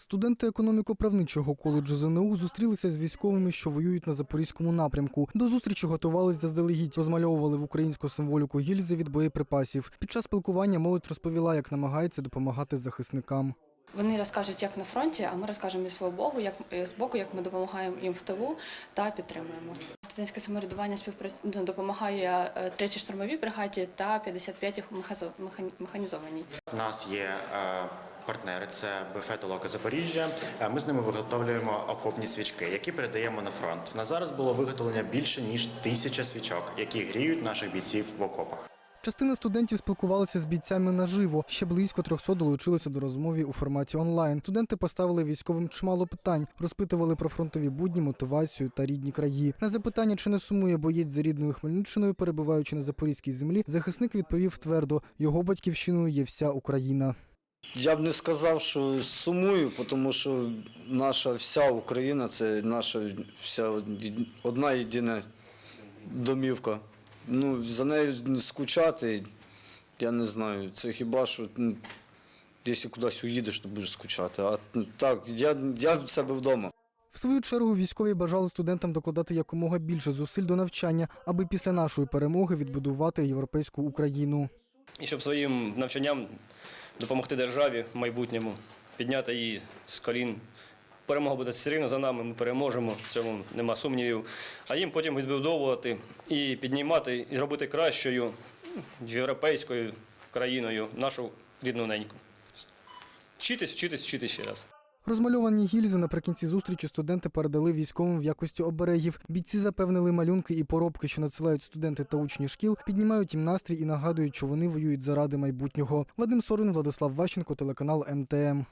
Студенти економіко-правничого коледжу ЗНУ зустрілися з військовими, що воюють на запорізькому напрямку. До зустрічі готувались заздалегідь, розмальовували в українську символіку гільзи від боєприпасів. Під час спілкування молодь розповіла, як намагається допомагати захисникам. Вони розкажуть, як на фронті, а ми розкажемо свого боку, як з боку, як ми допомагаємо їм в тилу та підтримуємо. Студентське самоврядування співпрац... ну, допомагає е, третій штурмовій бригаді та 55-й мехазо- механізованій. У нас є е, партнери, це БФ «Толока Запоріжжя. Е, Ми з ними виготовлюємо окопні свічки, які передаємо на фронт. На зараз було виготовлення більше ніж тисяча свічок, які гріють наших бійців в окопах. Частина студентів спілкувалася з бійцями наживо. Ще близько 300 долучилися до розмови у форматі онлайн. Студенти поставили військовим чимало питань, розпитували про фронтові будні, мотивацію та рідні краї. На запитання, чи не сумує боєць за рідною Хмельниччиною, перебуваючи на запорізькій землі, захисник відповів твердо: його батьківщиною є вся Україна. Я б не сказав, що сумую, тому що наша вся Україна це наша вся одна єдина домівка. Ну, за нею скучати, я не знаю. Це хіба що ну, якщо кудись уїдеш, то будеш скучати. А так, я, я в себе вдома. В свою чергу військові бажали студентам докладати якомога більше зусиль до навчання, аби після нашої перемоги відбудувати європейську Україну. і щоб своїм навчанням допомогти державі в майбутньому, підняти її з колін. Перемога буде все рівно за нами, ми переможемо, в цьому нема сумнівів. А їм потім відбудовувати і піднімати, і робити кращою європейською країною нашу рідну неньку. Вчитись, вчитись, вчитись ще раз. Розмальовані гільзи наприкінці зустрічі студенти передали військовим в якості оберегів. Бійці запевнили малюнки і поробки, що надсилають студенти та учні шкіл, піднімають їм настрій і нагадують, що вони воюють заради майбутнього. Вадим Сорин, Владислав Ващенко, телеканал МТМ.